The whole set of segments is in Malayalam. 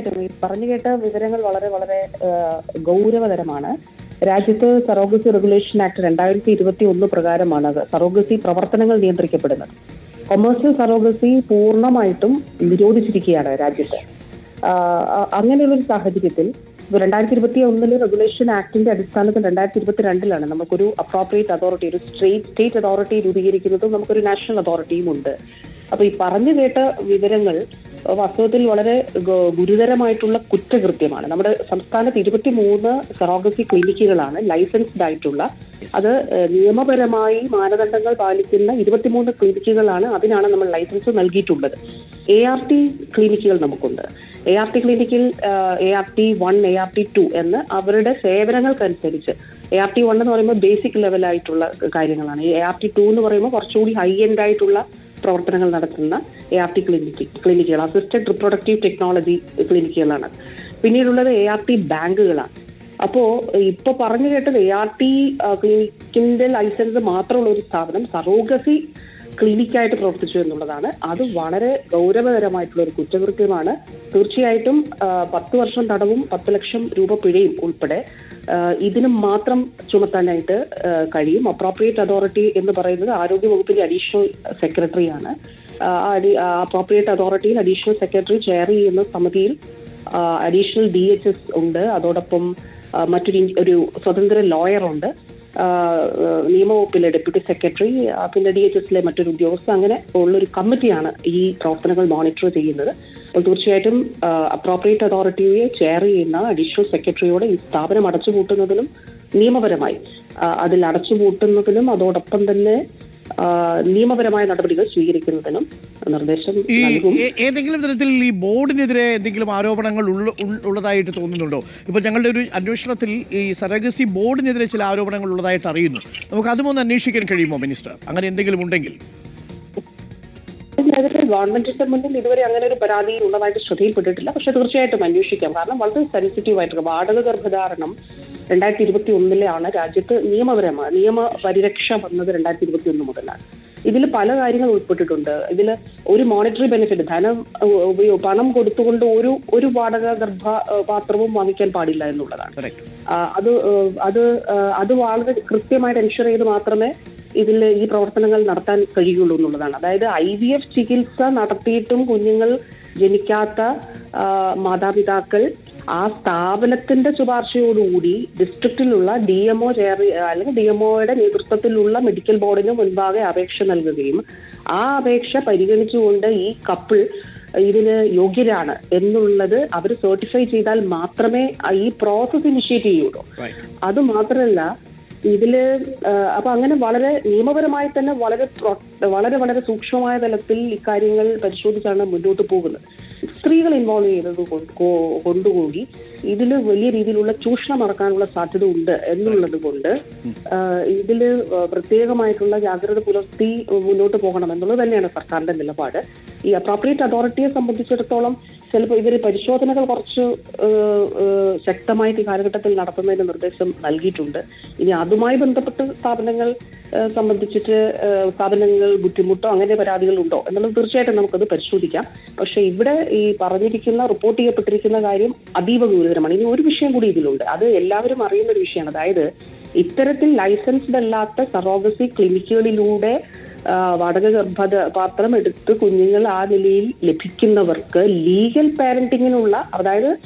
ഈ പറഞ്ഞു കേട്ട വിവരങ്ങൾ വളരെ വളരെ ഗൗരവതരമാണ്. രാജ്യത്ത് സറോഗസി റെഗുലേഷൻ ആക്ട് രണ്ടായിരത്തി ഇരുപത്തി ഒന്ന് പ്രകാരമാണ് സറോഗസി പ്രവർത്തനങ്ങൾ നിയന്ത്രിക്കപ്പെടുന്നത്. കൊമേഴ്സ്യൽ സറോഗസി പൂർണമായിട്ടും നിരോധിച്ചിരിക്കുകയാണ് രാജ്യത്ത്. ആ, ആ, അങ്ങനെയുള്ള ഒരു സാഹചര്യത്തിൽ രണ്ടായിരത്തി ഇരുപത്തി ഒന്നിൽ റെഗുലേഷൻ ആക്ടിന്റെ അടിസ്ഥാനത്തിൽ രണ്ടായിരത്തി ഇരുപത്തിരണ്ടിലാണ് നമുക്കൊരു അപ്രോപ്രിയേറ്റ് അതോറിറ്റി ഒരു സ്റ്റേറ്റ് സ്റ്റേറ്റ് അതോറിറ്റി രൂപീകരിക്കുന്നതും നമുക്കൊരു നാഷണൽ അതോറിറ്റിയും ഉണ്ട്. അപ്പൊ ഈ പറഞ്ഞു കേട്ട വിവരങ്ങൾ വാസ്തവത്തിൽ വളരെ ഗുരുതരമായിട്ടുള്ള കുറ്റകൃത്യമാണ്. നമ്മുടെ സംസ്ഥാനത്ത് ഇരുപത്തിമൂന്ന് സെറോഗ്രഫി ക്ലിനിക്കുകളാണ് ലൈസൻസ്ഡ് ആയിട്ടുള്ള. അത് നിയമപരമായി മാനദണ്ഡങ്ങൾ പാലിക്കുന്ന ഇരുപത്തിമൂന്ന് ക്ലിനിക്കുകളാണ് അതിനാണ് നമ്മൾ ലൈസൻസ് നൽകിയിട്ടുള്ളത്. എ ആർ ടി ക്ലിനിക്കുകൾ നമുക്കുണ്ട്. എ ആർ ടി ക്ലിനിക്കിൽ A R T one A R T two എന്ന് അവരുടെ സേവനങ്ങൾക്കനുസരിച്ച് എ ആർ ടി വൺ എന്ന് പറയുമ്പോൾ ബേസിക് ലെവലായിട്ടുള്ള കാര്യങ്ങളാണ്. എ ആർ ടി ടു എന്ന് പറയുമ്പോൾ കുറച്ചുകൂടി ഹൈ എൻഡ് ആയിട്ടുള്ള പ്രവർത്തനങ്ങൾ നടത്തുന്ന എ ആർ ടി ക്ലിനിക്ക് ക്ലിനിക്കുകൾ അസിസ്റ്റഡ് റിപ്രൊഡക്റ്റീവ് ടെക്നോളജി ക്ലിനിക്കുകളാണ് പിന്നീടുള്ളത് എ ആർ ടി ബാങ്കുകളാണ്. അപ്പോ ഇപ്പൊ പറഞ്ഞു കേട്ടത് എ ആർ ടി ക്ലിനിക്കിന്റെ ലൈസൻസ് മാത്രമുള്ള ഒരു സ്ഥാപനം സറോഗസി ക്ലിനിക്കായിട്ട് പ്രവർത്തിച്ചു എന്നുള്ളതാണ്. അത് വളരെ ഗൗരവകരമായിട്ടുള്ള ഒരു കുറ്റകൃത്യമാണ്. തീർച്ചയായിട്ടും പത്ത് വർഷം തടവും പത്ത് ലക്ഷം രൂപ പിഴയും ഉൾപ്പെടെ ഇതിന് മാത്രം ചുമത്താനായിട്ട് കഴിയും. അപ്രോപ്രിയേറ്റ് അതോറിറ്റി എന്ന് പറയുന്നത് ആരോഗ്യ വകുപ്പിന്റെ അഡീഷണൽ സെക്രട്ടറിയാണ് അപ്രോപ്രിയേറ്റ് അതോറിറ്റിയിൽ അഡീഷണൽ സെക്രട്ടറി ചെയർ ചെയ്യുന്ന സമിതിയിൽ അഡീഷണൽ ഡി എച്ച് എസ് ഉണ്ട്. അതോടൊപ്പം മറ്റൊരു ഒരു സ്വതന്ത്ര ലോയർ ഉണ്ട്. നിയമവകുപ്പിലെ ഡെപ്യൂട്ടി സെക്രട്ടറി പിന്നെ ഡി എച്ച് എസിലെ മറ്റൊരു ഉദ്യോഗസ്ഥ അങ്ങനെ ഉള്ളൊരു കമ്മിറ്റിയാണ് ഈ പ്രവർത്തനങ്ങൾ മോണിറ്റർ ചെയ്യുന്നത്. അപ്പോൾ തീർച്ചയായിട്ടും അപ്രോപ്രിയേറ്റ് അതോറിറ്റിയെ ചെയർ ചെയ്യുന്ന അഡീഷണൽ സെക്രട്ടറിയോട് ഈ സ്ഥാപനം അടച്ചുപൂട്ടുന്നതിനും നിയമപരമായി അതിൽ അടച്ചുപൂട്ടുന്നതിനും അതോടൊപ്പം തന്നെ നിയമപരമായ നടപടികൾ സ്വീകരിക്കുന്നതിനും നിർദ്ദേശം ഈ ഏതെങ്കിലും തരത്തിൽ ഈ ബോർഡിനെതിരെ എന്തെങ്കിലും ആരോപണങ്ങൾ ഉള്ളതായിട്ട് തോന്നുന്നുണ്ടോ? ഇപ്പോൾ ഞങ്ങളുടെ ഒരു അന്വേഷണത്തിൽ ഈ സരഗസി ബോർഡിനെതിരെ ചില ആരോപണങ്ങൾ ഉള്ളതായിട്ട് അറിയുന്നു. നമുക്ക് അതുമൊന്ന് അന്വേഷിക്കാൻ കഴിയുമോ മിനിസ്റ്റർ? അങ്ങനെ എന്തെങ്കിലും ഉണ്ടെങ്കിൽ. ഗവൺമെന്റിന്റെ മുന്നിൽ ഇതുവരെ അങ്ങനെ ഒരു പരാതി ഉള്ളതായിട്ട് ശ്രദ്ധയിൽപ്പെട്ടിട്ടില്ല. പക്ഷെ തീർച്ചയായിട്ടും അന്വേഷിക്കാം. കാരണം വളരെ സെൻസിറ്റീവ് ആയിട്ട് വാടക ഗർഭധാരണം രണ്ടായിരത്തി ഇരുപത്തി ഒന്നിലാണ് രാജ്യത്ത് നിയമപരമായ നിയമ പരിരക്ഷ വന്നത് രണ്ടായിരത്തി ഇരുപത്തി ഒന്ന് മുതലാണ്. ഇതിൽ പല കാര്യങ്ങൾ ഉൾപ്പെട്ടിട്ടുണ്ട്. ഇതിൽ ഒരു മോണിറ്ററി ബെനിഫിറ്റ് ധനം പണം കൊടുത്തുകൊണ്ട് ഒരു ഒരു വാടക ഗർഭ പാത്രവും വാങ്ങിക്കാൻ പാടില്ല എന്നുള്ളതാണ്. അത് അത് അത് വളരെ കൃത്യമായിട്ട് എൻഷുർ ചെയ്ത് മാത്രമേ ഇതിൽ ഈ പ്രവർത്തനങ്ങൾ നടത്താൻ കഴിയുള്ളൂ എന്നുള്ളതാണ്. അതായത് ഐ വി എഫ് ചികിത്സ നടത്തിയിട്ടും കുഞ്ഞുങ്ങൾ ജനിക്കാത്ത മാതാപിതാക്കൾ ആ സ്ഥാപനത്തിന്റെ ശുപാർശയോടുകൂടി ഡിസ്ട്രിക്റ്റിലുള്ള ഡി എംഒ ചെയർ അല്ലെങ്കിൽ ഡി എംഒയുടെ നേതൃത്വത്തിലുള്ള മെഡിക്കൽ ബോർഡിന് മുൻപാകെ അപേക്ഷ നൽകുകയും ആ അപേക്ഷ പരിഗണിച്ചുകൊണ്ട് ഈ കപ്പിൾ ഇതിന് യോഗ്യരാണ് എന്നുള്ളത് അവർ സർട്ടിഫൈ ചെയ്താൽ മാത്രമേ ഈ പ്രോസസ് ഇനിഷ്യേറ്റ് ചെയ്യുള്ളൂ. അത് മാത്രമല്ല ഇതിൽ അപ്പൊ അങ്ങനെ വളരെ നിയമപരമായി തന്നെ വളരെ വളരെ വളരെ സൂക്ഷ്മമായ തലത്തിൽ ഇക്കാര്യങ്ങൾ പരിശോധിച്ചാണ് മുന്നോട്ട് പോകുന്നത്. സ്ത്രീകൾ ഇൻവോൾവ് ചെയ്തത് കൊണ്ടുകൂടി ഇതിൽ വലിയ രീതിയിലുള്ള ചൂഷണം നടക്കാനുള്ള സാധ്യത ഉണ്ട് എന്നുള്ളത് കൊണ്ട് ഇതിൽ പ്രത്യേകമായിട്ടുള്ള ജാഗ്രത പുലർത്തി മുന്നോട്ട് പോകണം എന്നുള്ളത് തന്നെയാണ് സർക്കാരിന്റെ നിലപാട്. ഈ അപ്രോപ്രിയേറ്റ് അതോറിറ്റിയെ സംബന്ധിച്ചിടത്തോളം ചിലപ്പോൾ ഇവർ പരിശോധനകൾ കുറച്ച് ശക്തമായിട്ട് ഈ കാലഘട്ടത്തിൽ നടത്തുന്നതിന് നിർദ്ദേശം നൽകിയിട്ടുണ്ട്. ഇനി അതുമായി ബന്ധപ്പെട്ട് സ്ഥാപനങ്ങൾ സംബന്ധിച്ചിട്ട് സ്ഥാപനങ്ങൾ ബുദ്ധിമുട്ടോ അങ്ങനെ പരാതികൾ ഉണ്ടോ എന്നുള്ളത് തീർച്ചയായിട്ടും നമുക്കത് പരിശോധിക്കാം. പക്ഷെ ഇവിടെ ഈ പറഞ്ഞിരിക്കുന്ന റിപ്പോർട്ട് ചെയ്യപ്പെട്ടിരിക്കുന്ന കാര്യം അതീവ ഗുരുതരമാണ്. ഇനി ഒരു വിഷയം കൂടി ഇതിലുണ്ട്. അത് എല്ലാവരും അറിയുന്ന ഒരു വിഷയമാണ്. അതായത് ഇത്തരത്തിൽ ലൈസൻസ്ഡ് അല്ലാത്ത സറോഗസി ക്ലിനിക്കുകളിലൂടെ വാടക ഗർഭത പാത്രം എടുത്ത് കുഞ്ഞുങ്ങൾ ആ നിലയിൽ ലഭിക്കുന്നവർക്ക് ലീഗൽ പാരന്റിങ്ങിനുള്ള അതായത്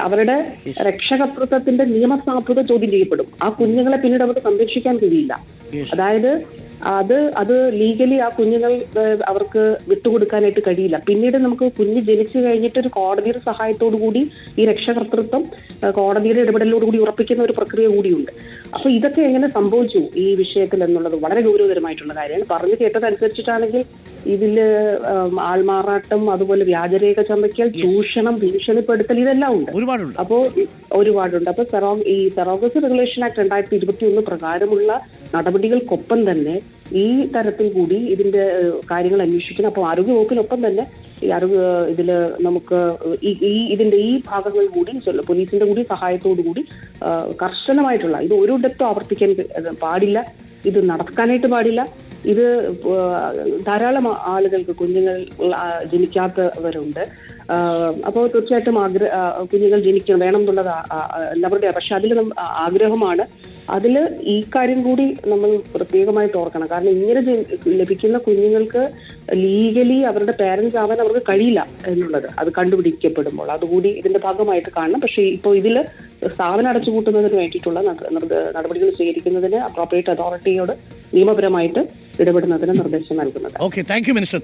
അവരുടെ രക്ഷകർത്തൃത്വത്തിന്റെ നിയമസാധുത ചോദ്യം ചെയ്യപ്പെടും. ആ കുഞ്ഞുങ്ങളെ പിന്നീട് അവർക്ക് സംരക്ഷിക്കാൻ കഴിയില്ല. അതായത് അത് അത് ലീഗലി ആ കുഞ്ഞുങ്ങൾ അവർക്ക് വിട്ടുകൊടുക്കാനായിട്ട് കഴിയില്ല. പിന്നീട് നമുക്ക് കുഞ്ഞ് ജനിച്ചു കഴിഞ്ഞിട്ട് ഒരു കോടതിയുടെ സഹായത്തോടു കൂടി ഈ രക്ഷകർത്തൃത്വം കോടതിയുടെ ഇടപെടലോടുകൂടി ഉറപ്പിക്കുന്ന ഒരു പ്രക്രിയ കൂടിയുണ്ട്. അപ്പൊ ഇതൊക്കെ എങ്ങനെ സംഭവിച്ചു ഈ വിഷയത്തിൽ എന്നുള്ളത് വളരെ ഗൗരവതരമായിട്ടുള്ള കാര്യമാണ്. പറഞ്ഞു കേട്ടതനുസരിച്ചിട്ടാണെങ്കിൽ ഇതിൽ ആൾമാറാട്ടം അതുപോലെ വ്യാജരേഖ ചമയ്ക്കൽ ചൂഷണം ഭീഷണിപ്പെടുത്തൽ ഇതെല്ലാം ഉണ്ട്. ഒരുപാടുണ്ട്. അപ്പോ ഈ- ഒരുപാടുണ്ട്. അപ്പൊ സെറോ ഈ സെറോഗസ് റെഗുലേഷൻ ആക്ട് രണ്ടായിരത്തി ഇരുപത്തി ഒന്ന് പ്രകാരമുള്ള നടപടികൾക്കൊപ്പം തന്നെ ഈ തരത്തിൽ കൂടി ഇതിന്റെ കാര്യങ്ങൾ അന്വേഷിക്കണം. അപ്പോൾ ആരോഗ്യവകുപ്പിനൊപ്പം തന്നെ ഈ ആരോഗ്യ ഇതിൽ നമുക്ക് ഈ ഇതിന്റെ ഈ ഭാഗങ്ങൾ കൂടി പോലീസിന്റെ കൂടി സഹായത്തോടു കൂടി കർശനമായിട്ടുള്ള ഇത് ഒരിടത്തും ആവർത്തിക്കാൻ പാടില്ല. ഇത് നടക്കാനായിട്ട് പാടില്ല. ഇത് ധാരാളം ആളുകൾക്ക് കുഞ്ഞുങ്ങൾ ജനിക്കാത്തവരുണ്ട്. അപ്പോൾ തീർച്ചയായിട്ടും ആഗ്ര ആ, കുഞ്ഞുങ്ങൾ ജനിക്കണം വേണം എന്നുള്ളത് എല്ലാവരുടെയാണ് പക്ഷെ അതിൽ ആഗ്രഹമാണ്. അതിൽ ഈ കാര്യം കൂടി നമ്മൾ പ്രത്യേകമായിട്ട് ഓർക്കണം. കാരണം ഇങ്ങനെ ലഭിക്കുന്ന കുഞ്ഞുങ്ങൾക്ക് ലീഗലി അവരുടെ പേരൻസ് ആവാൻ അവർക്ക് കഴിയില്ല എന്നുള്ളത്. അത് കണ്ടുപിടിക്കപ്പെടുമ്പോൾ. അതുകൂടി ഇതിന്റെ ഭാഗമായിട്ട് കാണണം. പക്ഷേ ഇപ്പോൾ ഇതിൽ സ്ഥാപനം അടച്ചുപൂട്ടുന്നതിന് വേണ്ടിയിട്ടുള്ള നട- നട- നടപടികൾ സ്വീകരിക്കുന്നതിന് അപ്രോപ്രിയേറ്റ് അതോറിറ്റിയോട് നിയമപരമായിട്ട് ഇടപെടുന്നതിന് നിർദ്ദേശം നൽകുന്നത്. മിനിസ്റ്റർ